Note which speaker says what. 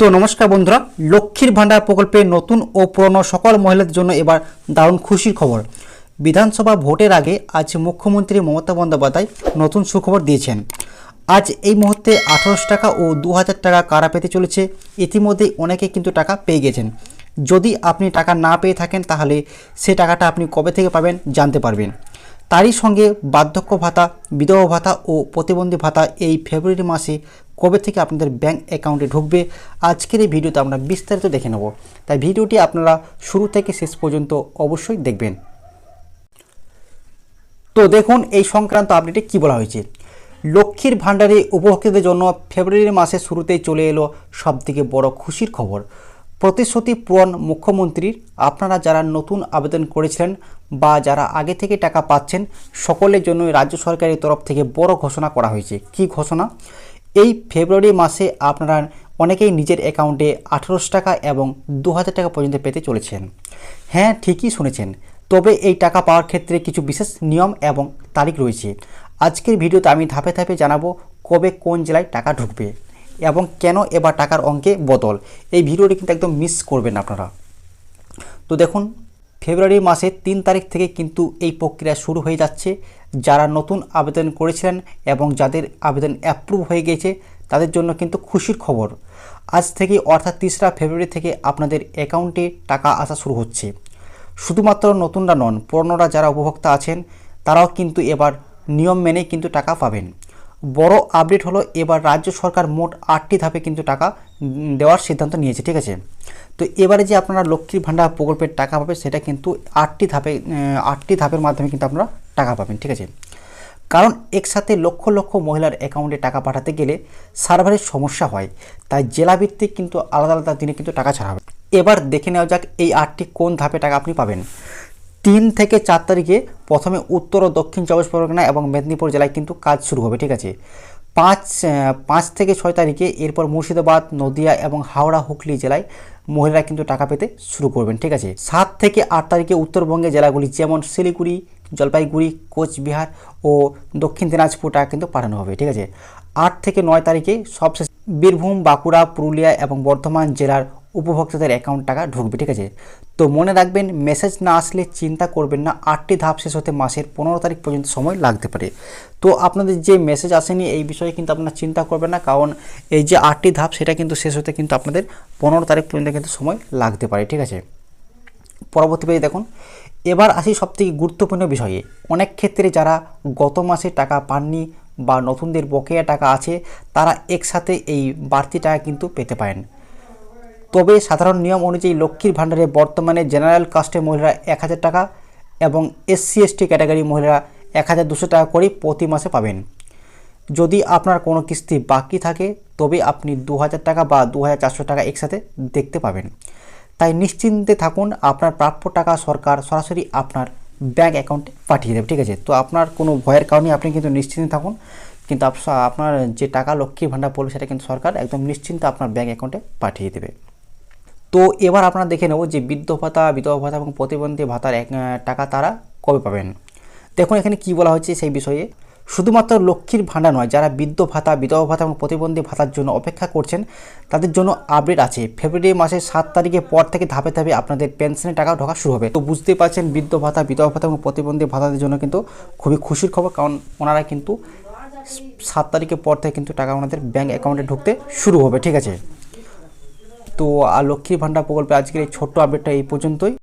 Speaker 1: তো নমস্কার বন্ধুরা, লক্ষ্মীর ভাণ্ডার প্রকল্পে নতুন ও পুরনো সকল মহিলাদের জন্য এবার দারুণ খুশির খবর। বিধানসভা ভোটের আগে আজ মুখ্যমন্ত্রী মমতা বন্দ্যোপাধ্যায় নতুন সুখবর দিয়েছেন। আজ এই মুহূর্তে আঠারোশো টাকা ও দু হাজার টাকা কারা পেতে চলেছে ইতিমধ্যেই অনেকে কিন্তু টাকা পেয়ে গেছেন। যদি আপনি টাকা না পেয়ে থাকেন, তাহলে সে টাকাটা আপনি কবে থেকে পাবেন জানতে পারবেন। তারই সঙ্গে বার্ধক্য ভাতা, বিধবা ভাতা ও প্রতিবন্ধী ভাতা এই ফেব্রুয়ারি মাসে কবে থেকে আপনাদের ব্যাঙ্ক অ্যাকাউন্টে ঢুকবে, আজকের এই ভিডিওতে আমরা বিস্তারিত দেখে নেব। তাই ভিডিওটি আপনারা শুরু থেকে শেষ পর্যন্ত অবশ্যই দেখবেন। তো দেখুন, এই সংক্রান্ত আপডেটে কী বলা হয়েছে? লক্ষ্মীর ভাণ্ডারে উপভোক্তাদের জন্য ফেব্রুয়ারি মাসের শুরুতেই চলে এলো সবথেকে বড় খুশির খবর। প্রতিশ্রুতি পূরণ মুখ্যমন্ত্রীর। আপনারা যারা নতুন আবেদন করেছিলেন বা যারা আগে থেকে টাকা পাচ্ছেন, সকলের জন্য রাজ্য সরকারের তরফ থেকে বড় ঘোষণা করা হয়েছে। কি ঘোষণা? এই ফেব্রুয়ারি মাসে আপনারা অনেকেই নিজের অ্যাকাউন্টে আঠারোশো টাকা এবং দু হাজার টাকা পর্যন্ত পেতে চলেছেন। হ্যাঁ ঠিকই শুনেছেন। তবে এই টাকা পাওয়ার ক্ষেত্রে কিছু বিশেষ নিয়ম এবং তারিখ রয়েছে। আজকের ভিডিওতে আমি ধাপে ধাপে জানাব কবে কোন জেলায় টাকা ঢুকবে এবং কেন এবার টাকার অঙ্কে বদল। এই ভিডিওটি কিন্তু একদম মিস করবেন আপনারা। তো দেখুন ফেব্রুয়ারি মাসের তিন তারিখ থেকে কিন্তু এই প্রক্রিয়া শুরু হয়ে যাচ্ছে। যারা নতুন আবেদন করেছিলেন এবং যাদের আবেদন অ্যাপ্রুভ হয়ে গেছে, তাদের জন্য কিন্তু খুশির খবর। আজ থেকে অর্থাৎ তিসরা ফেব্রুয়ারি থেকে আপনাদের অ্যাকাউন্টে টাকা আসা শুরু হচ্ছে। শুধুমাত্র নতুনরা নন, পুরনোরা যারা উপভোক্তা আছেন, তারাও কিন্তু এবার নিয়ম মেনে কিন্তু টাকা পাবেন। বড় আপডেট হলো, এবার রাজ্য সরকার মোট আটটি ধাপে কিন্তু টাকা দেওয়ার সিদ্ধান্ত নিয়েছে, ঠিক আছে? তো এবারে যে আপনারা লক্ষ্মীর ভাণ্ডার প্রকল্পের টাকা পাবেন, সেটা কিন্তু আটটি ধাপে আটটি ধাপের মাধ্যমে কিন্তু আপনারা টাকা পাবেন, ঠিক আছে? কারণ একসাথে লক্ষ লক্ষ মহিলার অ্যাকাউন্টে টাকা পাঠাতে গেলে সার্ভারের সমস্যা হয়, তাই জেলাভিত্তিক কিন্তু আলাদা আলাদা দিনে কিন্তু টাকা ছাড়া হবে। এবার দেখে নেওয়া যাক এই আটটি কোন ধাপে টাকা আপনি পাবেন। তিন থেকে চার তারিখে প্রথমে উত্তর ও দক্ষিণ চব্বিশ পরগনা এবং মেদিনীপুর জেলায় কিন্তু কাজ শুরু হবে, ঠিক আছে? পাঁচ পাঁচ থেকে ছয় তারিখে এরপর মুর্শিদাবাদ, নদিয়া এবং হাওড়া, হুগলি জেলায় মহিলারা কিন্তু টাকা পেতে শুরু করবেন, ঠিক আছে? সাত থেকে আট তারিখে উত্তরবঙ্গের জেলাগুলি যেমন শিলিগুড়ি, জলপাইগুড়ি, কোচবিহার ও দক্ষিণ দিনাজপুর টাকা কিন্তু পাঠানো হবে, ঠিক আছে? আট থেকে নয় তারিখে সবশেষ বীরভূম, বাঁকুড়া, পুরুলিয়া এবং বর্ধমান জেলার উপভোক্তাদের অ্যাকাউন্ট টাকা ঢুকবে, ঠিক আছে? তো মনে রাখবেন মেসেজ না আসলে চিন্তা করবেন না, আটটি ধাপ শেষ হতে মাসের পনেরো তারিখ পর্যন্ত সময় লাগতে পারে। তো আপনাদের যে মেসেজ আসেনি, এই বিষয়ে কিন্তু আপনারা চিন্তা করবেন না, কারণ এই যে আটটি ধাপ, সেটা কিন্তু শেষ হতে কিন্তু আপনাদের পনেরো তারিখ পর্যন্ত কিন্তু সময় লাগতে পারে, ঠিক আছে? পরবর্তী পেজে দেখুন। এবার আসি সবথেকে গুরুত্বপূর্ণ বিষয়ে। অনেক ক্ষেত্রে যারা গত মাসে টাকা পাননি বা নতুনদের বকেয়া টাকা আছে, তারা একসাথে এই বাড়তি টাকা কিন্তু পেতে পারেন। তবে সাধারণ নিয়ম অনুযায়ী লক্ষ্মীর ভাণ্ডারে বর্তমানে জেনারেল কাস্টের মহিলারা এক হাজার টাকা এবং এসসি এসটি ক্যাটাগরি মহিলারা এক হাজার দুশো টাকা করে প্রতি মাসে পাবেন। যদি আপনার কোনো কিস্তি বাকি থাকে, তবে আপনি দু হাজার টাকা বা দু হাজার চারশো টাকা একসাথে দেখতে পাবেন। তাই নিশ্চিন্তে থাকুন, আপনার প্রাপ্য টাকা সরকার সরাসরি আপনার ব্যাঙ্ক অ্যাকাউন্টে পাঠিয়ে দেবে, ঠিক আছে? তো আপনার কোনো ভয়ের কারণে আপনি কিন্তু নিশ্চিন্তে থাকুন, কিন্তু আপনার যে টাকা লক্ষ্মী ভাণ্ডার পড়বে সেটা কিন্তু সরকার একদম নিশ্চিন্তে আপনার ব্যাঙ্ক অ্যাকাউন্টে পাঠিয়ে দেবে। তো এবার আপনারা দেখে নেব যে বৃদ্ধ ভাতা, বিধবা ভাতা এবং প্রতিবন্ধী ভাতার এক টাকা তারা কবে পাবেন। দেখুন এখানে কি বলা হয়েছে সেই বিষয়ে। শুধুমাত্র লক্ষ্মীর ভাণ্ডার নয়, যারা বৃদ্ধ ভাতা, বিধবা ভাতা এবং প্রতিবন্ধী ভাতার জন্য অপেক্ষা করছেন, তাদের জন্য আপডেট আছে। ফেব্রুয়ারি মাসের সাত তারিখের পর থেকে ধাপে ধাপে আপনাদের পেনশনের টাকা ঢোকা শুরু হবে। তো বুঝতেই পারছেন, বৃদ্ধ ভাতা, বিধবা ভাতা এবং প্রতিবন্ধী ভাতাদের জন্য কিন্তু খুবই খুশির খবর, কারণ ওনারা কিন্তু সাত তারিখের পর থেকে কিন্তু টাকা ওনাদের ব্যাঙ্ক অ্যাকাউন্টে ঢুকতে শুরু হবে, ঠিক আছে? তো আর লক্ষ্মীর ভাণ্ডার প্রকল্পে আজকের এই ছোট্ট আপডেটটা এই পর্যন্তই।